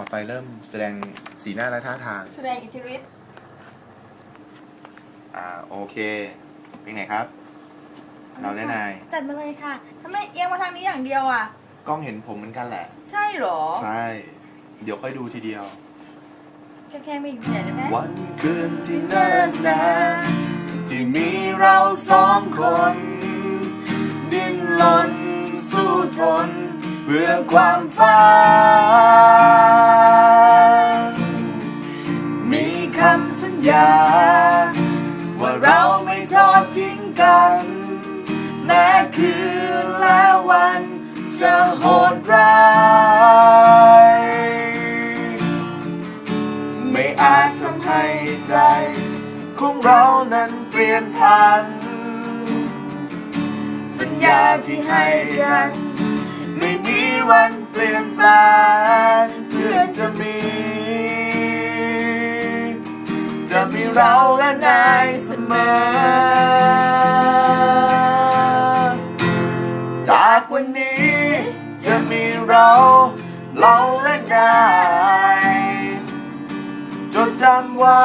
อดไฟเริ่มแสดงสีหน้าและท่าทาง แสดงอิทธิฤทธิ์อ่าโอเค เป็นไงครับ เราและนาย จัดมาเลยค่ะทำไมเอียงมาทางนี้อย่างเดียวอะ กล้องเห็นผมเหมือนกันแหละ ใช่เหรอ ใช่ เดี๋ยวค่อยดูทีเดียว แค่แค่ไม่อยู่ที่ไหนได้ไหมวันคืนที่เนิ่นนานที่มีเราสองคน ดิ้นรนสู้ทน เพื่อความฝัน เรานั้นเปลี่ยนพันสัญญาที่ให้กัน ไม่มีวันเปลี่ยนแปลงเพื่อจะมี จะมีเราและนายเสมอ จากวันนี้จะมีเราเราและนายจดจำไว้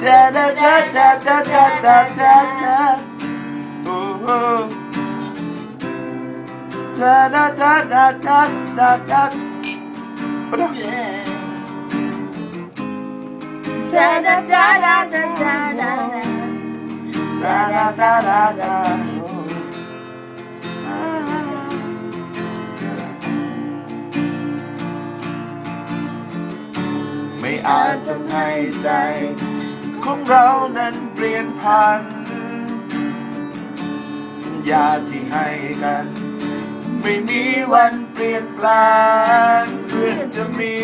da da da da da da da da da oh oh da da da da da da da ปะเดี๋ยวจ้าจ้าจ้าจ้าจ้าจ้าจ้า da da da da da ไม่อาจทำให้ใจ ของเรานั้นเปลี่ยนพัน สัญญาที่ให้กัน ไม่มีวันเปลี่ยนแปลงเพื่อจะมี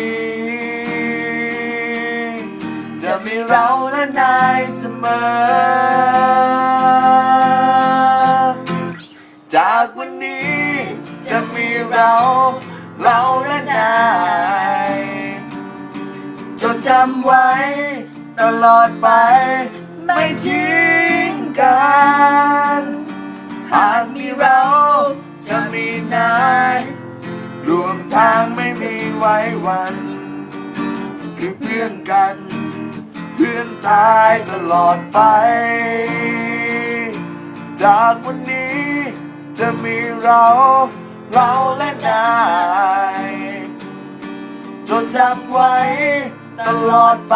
จะมีเราและนายเสมอ จากวันนี้จะมีเรา เราและนายจดจำไว้ ลอดไป ไม่ทิ้งกัน หากมีเราจะมีนายรวมทางไม่มีไว้วัน คือเพื่อนกัน เพื่อนตายตลอดไป จากวันนี้จะมีเรา เราและนายจดจำไว้ตลอดไป